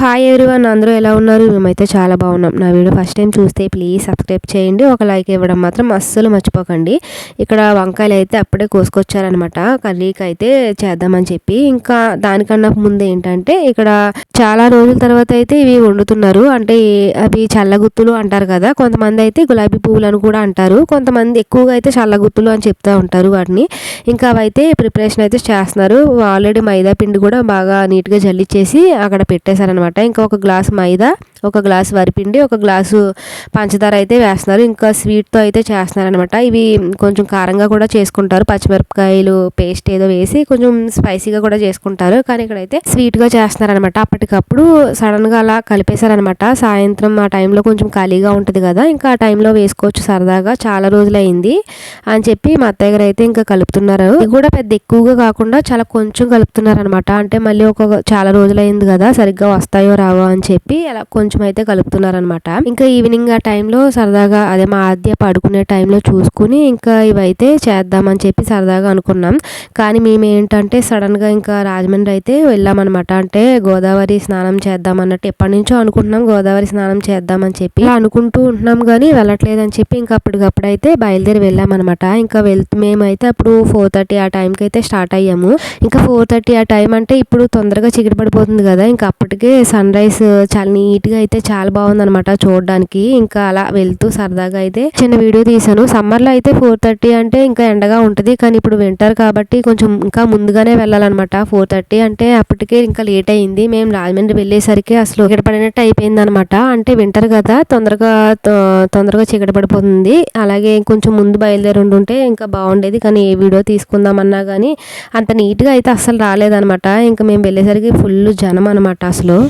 Hi everyone అందరూ ఎలా ఉన్నారు? మేమైతే చాలా బాగున్నాం. నా వీడియో ఫస్ట్ టైం చూస్తే ప్లీజ్ సబ్స్క్రైబ్ చేయండి. ఒక లైక్ ఇవ్వడం మాత్రం అస్సలు మర్చిపోకండి. ఇక్కడ వంకాయలు అయితే అప్పుడే కోసుకొచ్చారనమాట కర్రీకి అయితే చేద్దామని చెప్పి. ఇంకా దానికన్నా ముందు ఏంటంటే ఇక్కడ చాలా రోజుల తర్వాత అయితే ఇవి వండుతున్నారు. అంటే అవి చల్లగుత్తులు అంటారు కదా కొంతమంది అయితే గులాబీ పువ్వులు అని కూడా అంటారు. కొంతమంది ఎక్కువగా అయితే చల్లగుత్తులు అని చెప్తూ ఉంటారు వాటిని. ఇంకా అవైతే ప్రిపరేషన్ అయితే చేస్తున్నారు. ఆల్రెడీ మైదా పిండి కూడా బాగా నీట్గా జల్లిచ్చేసి అక్కడ పెట్టేశారనమాట ఇంకా ఒక గ్లాస్ మైదా ఒక గ్లాస్ వరిపిండి ఒక గ్లాసు పంచదార అయితే వేస్తున్నారు. ఇంకా స్వీట్తో అయితే చేస్తున్నారనమాట ఇవి కొంచెం కారంగా కూడా చేసుకుంటారు. పచ్చిమిరపకాయలు పేస్ట్ ఏదో వేసి కొంచెం స్పైసీగా కూడా చేసుకుంటారు. కానీ ఇక్కడైతే స్వీట్గా చేస్తున్నారనమాట అప్పటికప్పుడు సడన్గా అలా కలిపేశారనమాట సాయంత్రం ఆ టైంలో కొంచెం ఖాళీగా ఉంటుంది కదా. ఇంకా ఆ టైంలో వేసుకోవచ్చు సరదాగా. చాలా రోజులైంది అని చెప్పి మా అత్తయ్య గారు అయితే ఇంకా కలుపుతున్నారు. ఇది కూడా పెద్ద ఎక్కువగా కాకుండా చాలా కొంచెం కలుపుతున్నారనమాట అంటే మళ్ళీ ఒక చాలా రోజులైంది కదా సరిగ్గా వస్తుంది వస్తాయో రావో అని చెప్పి అలా కొంచెం అయితే కలుపుతున్నారనమాట ఇంకా ఈవినింగ్ ఆ టైంలో సరదాగా అదే మా ఆద్య పడుకునే టైంలో చూసుకుని ఇంకా ఇవైతే చేద్దామని చెప్పి సరదాగా అనుకున్నాం. కానీ మేము ఏంటంటే సడన్గా ఇంకా రాజమండ్రి అయితే వెళ్ళామన్నమాట. అంటే గోదావరి స్నానం చేద్దాం అన్నట్టు ఎప్పటి నుంచో అనుకుంటున్నాం. గోదావరి స్నానం చేద్దామని చెప్పి అనుకుంటూ ఉంటున్నాం కానీ వెళ్ళట్లేదని చెప్పి ఇంకా అప్పటికప్పుడు అయితే బయలుదేరి వెళ్ళామన్నమాట. ఇంకా వెళ్తూ మేమైతే అప్పుడు ఫోర్ థర్టీ ఆ టైంకి అయితే స్టార్ట్ అయ్యాము. ఇంకా ఫోర్ థర్టీ ఆ టైం అంటే ఇప్పుడు తొందరగా చిగిడి పడిపోతుంది కదా. ఇంకా అప్పటికే సన్ రైజ్ చాలా నీట్గా అయితే చాలా బాగుందనమాట చూడడానికి. ఇంకా అలా వెళ్తూ సరదాగా అయితే చిన్న వీడియో తీసాను సమ్మర్లో అయితే ఫోర్ థర్టీ అంటే ఇంకా ఎండగా ఉంటుంది. కానీ ఇప్పుడు వింటర్ కాబట్టి కొంచెం ఇంకా ముందుగానే వెళ్ళాలన్నమాట. ఫోర్ థర్టీ అంటే అప్పటికే ఇంకా లేట్ అయింది. మేము రాజమండ్రి వెళ్ళేసరికి అసలు చీకటి పడినట్టు అయిపోయింది అనమాట అంటే వింటర్ కదా తొందరగా తొందరగా చీకటి పడిపోతుంది. అలాగే కొంచెం ముందు బయలుదేరి ఉంటుంటే ఇంకా బాగుండేది. కానీ ఏ వీడియో తీసుకుందామన్నా కానీ అంత నీట్గా అయితే అస్సలు రాలేదనమాట ఇంకా మేము వెళ్ళేసరికి ఫుల్ జనం అనమాట అసలు.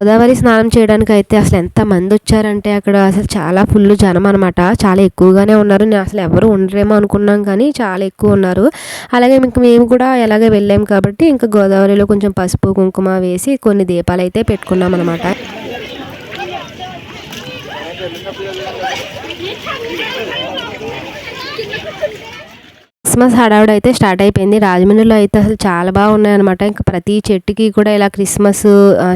గోదావరి స్నానం చేయడానికి అయితే అసలు ఎంత మంది వచ్చారంటే అక్కడ అసలు చాలా ఫుల్ జనం అనమాట చాలా ఎక్కువగానే ఉన్నారు. నేను అసలు ఎవరు ఉండరేమో అనుకున్నాం కానీ చాలా ఎక్కువ ఉన్నారు. అలాగే ఇంక మేము కూడా ఎలాగే వెళ్ళాం కాబట్టి ఇంకా గోదావరిలో కొంచెం పసుపు కుంకుమ వేసి కొన్ని దీపాలు అయితే పెట్టుకున్నాం అనమాట క్రిస్మస్ హడావుడు అయితే స్టార్ట్ అయిపోయింది. రాజమండ్రిలో అయితే అసలు చాలా బాగున్నాయి అనమాట ఇంకా ప్రతి చెట్టుకి కూడా ఇలా క్రిస్మస్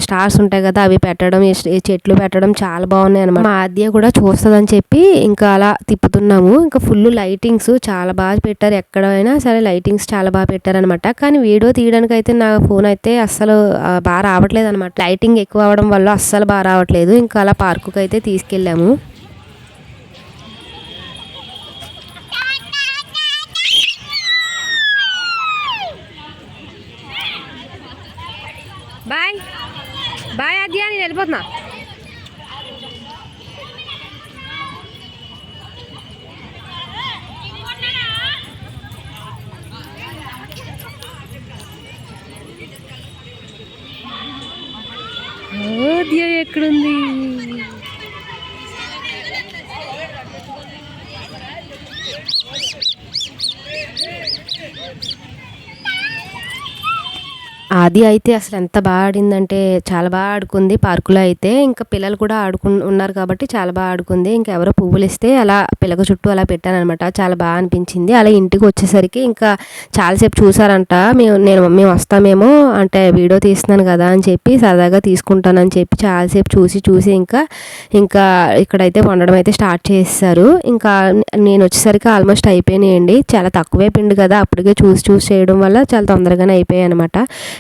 స్టార్స్ ఉంటాయి కదా అవి పెట్టడం చెట్లు పెట్టడం చాలా బాగున్నాయి అనమాట మా ఆద్య కూడా చూస్తుందని చెప్పి ఇంకా అలా తిప్పుతున్నాము. ఇంకా ఫుల్ లైటింగ్స్ చాలా బాగా పెట్టారు. ఎక్కడైనా సరే లైటింగ్స్ చాలా బాగా పెట్టారనమాట కానీ వీడియో తీయడానికి అయితే నా ఫోన్ అయితే అస్సలు బాగా రావట్లేదు అనమాట లైటింగ్ ఎక్కువ అవడం వల్ల అస్సలు బాగా రావట్లేదు. ఇంకా అలా పార్కుకి అయితే తీసుకెళ్ళాము. బాయ్ నేను వెళ్ళిపోతున్నా. ఎక్కడుంది? ఆది అయితే అసలు ఎంత బాగా ఆడిందంటే చాలా బాగా ఆడుకుంది. పార్కులో అయితే ఇంకా పిల్లలు కూడా ఆడుకు ఉన్నారు కాబట్టి చాలా బాగా ఆడుకుంది. ఇంకా ఎవరో పువ్వులు ఇస్తే అలా పిల్లక చుట్టూ అలా పెట్టానమాట చాలా బాగా అనిపించింది. అలా ఇంటికి వచ్చేసరికి ఇంకా చాలాసేపు చూసారంట. మేము నేను మేము వస్తామేమో అంటే వీడియో తీస్తున్నాను కదా అని చెప్పి సరదాగా తీసుకుంటానని చెప్పి చాలాసేపు చూసి చూసి ఇంకా ఇంకా ఇక్కడైతే వండడం అయితే స్టార్ట్ చేస్తారు ఇంకా నేను వచ్చేసరికి ఆల్మోస్ట్ అయిపోయినాయండి. చాలా తక్కువే పిండి కదా. అప్పటికే చూసి చూసి చేయడం వల్ల చాలా తొందరగానే అయిపోయాయి అనమాట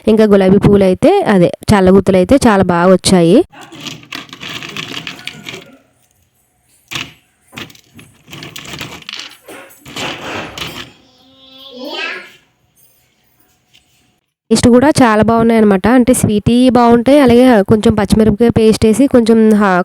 ఇంకా గులాబీ పువ్వులు అయితే అదే చల్లగుత్తులు అయితే చాలా బాగా వచ్చాయి. టేస్ట్ కూడా చాలా బాగున్నాయి అనమాట అంటే స్వీటీ బాగుంటాయి అలాగే కొంచెం పచ్చిమిరపకాయ పేస్ట్ వేసి కొంచెం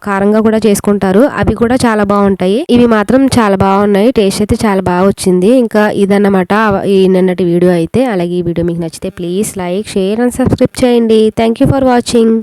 కారంగా కూడా చేసుకుంటారు. అవి కూడా చాలా బాగుంటాయి. ఇవి మాత్రం చాలా బాగున్నాయి. టేస్ట్ అయితే చాలా బాగా వచ్చింది. ఇంకా ఇదన్నమాట ఈ నిన్నటి వీడియో అయితే. అలాగే ఈ వీడియో మీకు నచ్చితే please like share and subscribe చేయండి. Thank you for watching